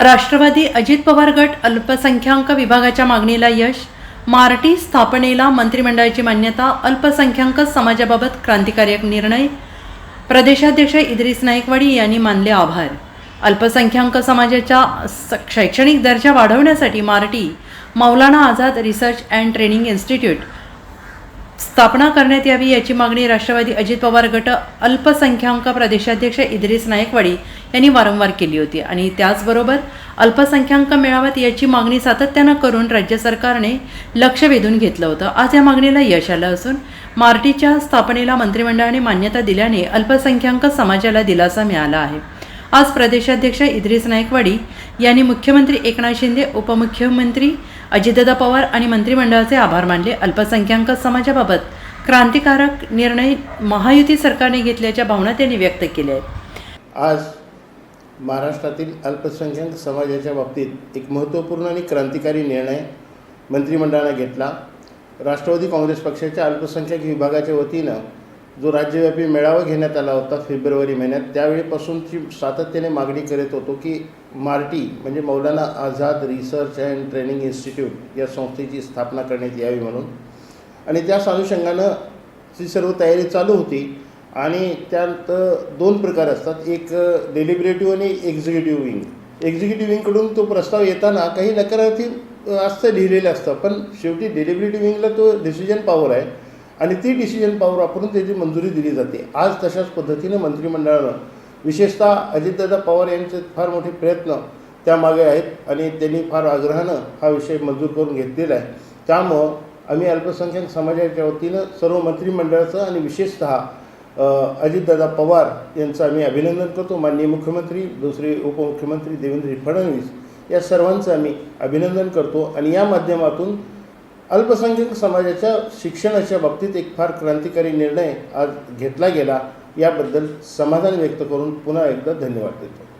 राष्ट्रवादी अजित पवार गट अल्पसंख्याक विभागाच्या मागणीला यश मार्टी स्थापनेला मंत्रिमंडळाची मान्यता अल्पसंख्याक समाजाबाबत क्रांतिकारक निर्णय प्रदेशाध्यक्ष इद्रिस नाईकवाडी यांनी मानले आभार. अल्पसंख्याक समाजाच्या शैक्षणिक दर्जा वाढवण्यासाठी MARTI Maulana Azad research and training institute स्थापना करण्यात यावी याची मागणी राष्ट्रवादी अजित पवार गट अल्पसंख्याक प्रदेशाध्यक्ष इद्रिस नायकवाडी यांनी वारंवार केली होती. आणि त्याचबरोबर अल्पसंख्याक मेळाव्यात याची मागणी सातत्यानं करून राज्य सरकारने लक्ष वेधून घेतलं होतं. आज या मागणीला यश आलं असून मार्टीच्या स्थापनेला मंत्रिमंडळाने मान्यता दिल्याने अल्पसंख्याक समाजाला दिलासा मिळाला आहे. आज प्रदेशाध्यक्ष इद्रिस नायकवाडी यांनी मुख्यमंत्री एकनाथ शिंदे उपमुख्यमंत्री अजितदादा पवार आणि मंत्रिमंडळाचे आभार मानले. अल्पसंख्याक समाजाबाबत क्रांतिकारक निर्णय महायुती सरकारने घेतल्याच्या भावना त्यांनी व्यक्त केल्या आहेत. आज महाराष्ट्रातील अल्पसंख्याक समाजाच्या बाबतीत एक महत्त्वपूर्ण आणि क्रांतिकारी निर्णय मंत्रिमंडळाने घेतला. राष्ट्रवादी काँग्रेस पक्षाच्या अल्पसंख्याक विभागाच्या वतीनं जो राज्यव्यापी मेळावा घेण्यात आला होता फेब्रुवारी महिन्यात त्यावेळीपासूनची सातत्याने मागणी करत होतो की मार्टी म्हणजे Maulana Azad research and training institute या संस्थेची स्थापना करण्यात यावी म्हणून. आणि त्याच अनुषंगानं ती सर्व तयारी चालू होती आणि त्यात दोन प्रकार असतात. एक डेलिब्रेटिव्ह आणि एक्झिक्युटिव्ह विंग एक्झिक्युटिव्ह विंगकडून तो प्रस्ताव येताना काही नकारार्थी असतं लिहिलेलं असतं. पण शेवटी डेलिब्रेटिव्ह विंगला तो डिसिजन पॉवर आहे. आणि ती डिसिजन पॉवर वापरून त्याची मंजुरी दिली जाते. आज तशाच पद्धतीनं मंत्रिमंडळानं विशेषतः अजितदादा पवार यांचे फार मोठे प्रयत्न त्यामागे आहेत आणि त्यांनी फार आग्रहानं हा विषय मंजूर करून घेतलेला आहे. त्यामुळं आम्ही अल्पसंख्याक समाजाच्या वतीनं सर्व मंत्रिमंडळाचं आणि विशेषतः अजितदादा पवार यांचं आम्ही अभिनंदन करतो. माननीय मुख्यमंत्री दुसरे उपमुख्यमंत्री देवेंद्र फडणवीस या सर्वांचं आम्ही अभिनंदन करतो. आणि या माध्यमातून अल्पसंख्याक समाजाच्या शिक्षणाच्या बाबतीत एक फार क्रांतिकारी निर्णय आज घेतला गेला. याबद्दल समाधान व्यक्त करून पुन्हा एकदा धन्यवाद देतो.